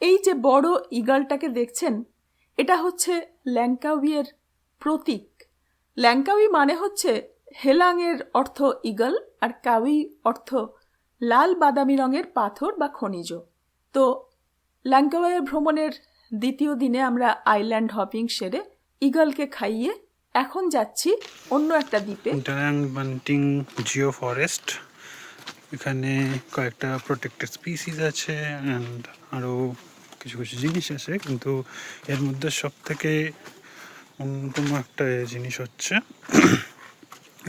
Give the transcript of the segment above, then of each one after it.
এই যে বড় ইগলটাকে দেখছেন, এটা হচ্ছে ল্যাংকাউইয়ের প্রতীক। ল্যাংকাউই মানে হচ্ছে হেলাংয়ের অর্থ ইগল আর কাউই অর্থ লাল বাদামি রঙের পাথর বা খনিজ। তো ল্যাংকাওয়ের ভ্রমণের দ্বিতীয় দিনে আমরা আইল্যান্ড হপিং সেরে ইগলকে খাইয়ে এখন যাচ্ছি অন্য একটা দ্বীপে। বান্টিং জিও ফরেস্ট। এখানে কয়েকটা প্রোটেক্টেড স্পিসিস আছে অ্যান্ড আরও কিছু কিছু জিনিস আছে কিন্তু এর মধ্যে সব থেকে অন্যতম একটা জিনিস হচ্ছে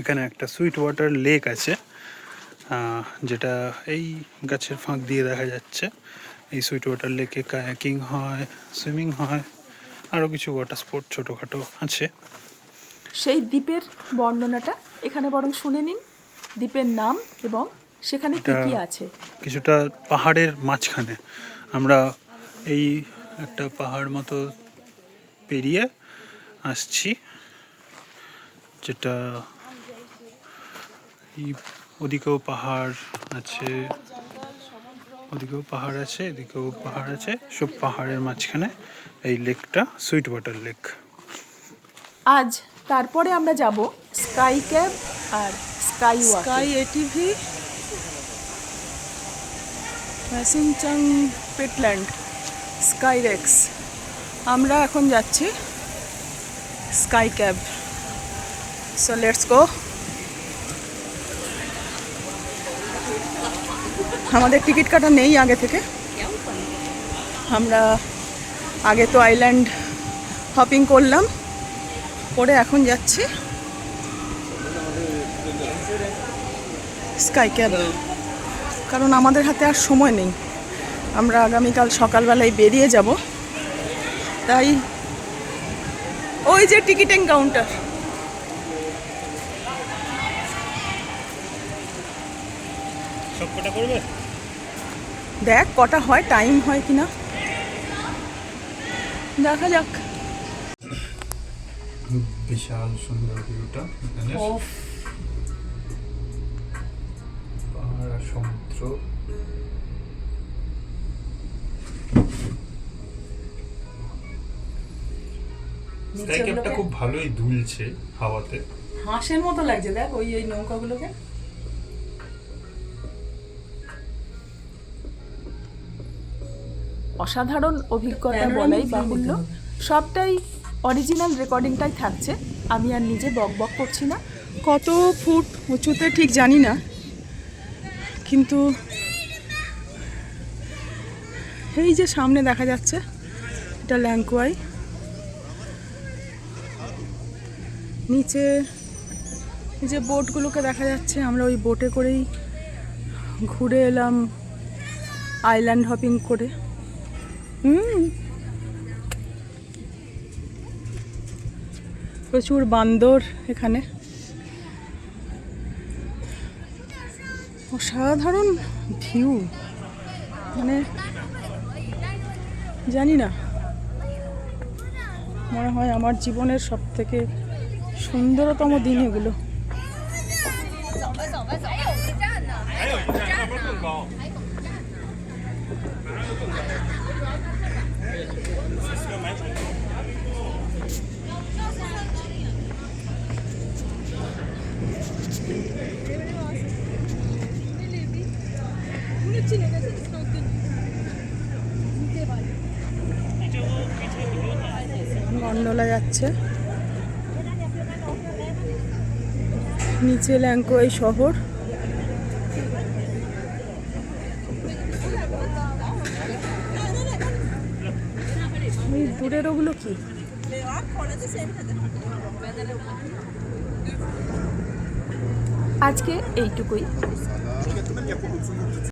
এখানে একটা সুইট ওয়াটার লেক আছে যেটা এই গাছের ফাঁক দিয়ে দেখা যাচ্ছে। এই সুইট ওয়াটার লেকে কায়াকিং হয় সুইমিং হয় আরও কিছু ওয়াটার স্পোর্ট ছোটোখাটো আছে। সেই দ্বীপের বর্ণনাটা এখানে বরং শুনে নিন দ্বীপের নাম এবং সেখানে কি কি আছে। কিছুটা পাহাড়ের মাঝখানে। আমরা এই একটা পাহাড় মতো পেরিয়ে আসছি যেটা ওদিকেও পাহাড় আছে ওদিকেও পাহাড় আছে এদিকেও পাহাড় আছে সব পাহাড়ের মাঝখানে এই লেকটা সুইট ওয়াটার লেক। আজ তারপরে আমরা যাব স্কাই ক্যাব আর স্কাই স্কাই এটিভি ম্যাসিংচাং পেটল্যান্ড। স্কাইরেক্স আমরা এখন যাচ্ছি sky cab so let's go আমাদের টিকিট কাটা নেই আগে থেকে। আমরা আগে তো আইল্যান্ড হপিং করলাম। করে এখন যাচ্ছি স্কাই ক্যাব কারণ আমাদের হাতে আর সময় নেই। আমরা আগামীকাল সকালবেলায় বেরিয়ে যাব। তাই ওই যে টিকিটিং কাউন্টার করবে? দেখ কটা হয় টাইম হয় কিনা। দেখা যাক। বিশাল সুন্দর ভিউটা এখানে পাহাড় সমুদ্র। স্কাই ক্যাপটা খুব ভালোই দুলছে হাওয়াতে। হাঁসের মতো লাগছে দেখ ওই ওই নৌকাগুলোকে। অসাধারণ অভিজ্ঞতা বলাই বাহুল্য। সবটাই অরিজিনাল রেকর্ডিংটাই থাকছে। আমি আর নিজে বক বক করছি না। কত ফুট উঁচুতে ঠিক জানি না। কিন্তু এই যে সামনে দেখা যাচ্ছে এটা ল্যাংকুয়াই নিচে যে বোটগুলোকে দেখা যাচ্ছে, আমরা ওই বোটে করেই ঘুরে এলাম আইল্যান্ড হপিং করে। হুম। প্রচুর বান্দর এখানে। অসাধারণ ভিউ মানে জানি না। মনে হয় আমার জীবনের সব থেকে সুন্দরতম দিন এগুলো। গন্ডোলা যাচ্ছে। নিচে ল্যাংকোয়াই শহর। দূরের ওগুলো কি? আজকে এইটুকুই।